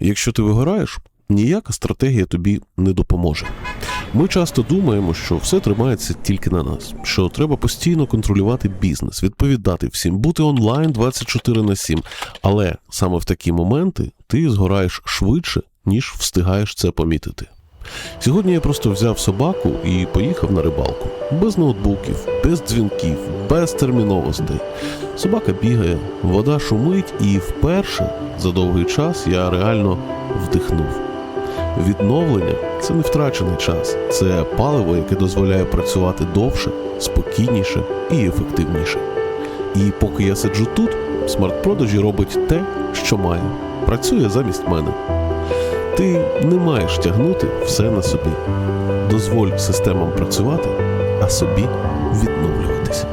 Якщо ти вигораєш, ніяка стратегія тобі не допоможе. Ми часто думаємо, що все тримається тільки на нас, що треба постійно контролювати бізнес, відповідати всім, бути онлайн 24 на 7. Але саме в такі моменти ти згораєш швидше, ніж встигаєш це помітити. Сьогодні я просто взяв собаку і поїхав на рибалку. Без ноутбуків, без дзвінків, без терміновостей. Собака бігає, вода шумить, і вперше за довгий час я реально вдихнув. Відновлення це не втрачений час, це паливо, яке дозволяє працювати довше, спокійніше і ефективніше. І поки я сиджу тут, смарт-продажі робить те, що має, працює замість мене. Ти не маєш тягнути все на собі. Дозволь системам працювати, а собі відновлюватися.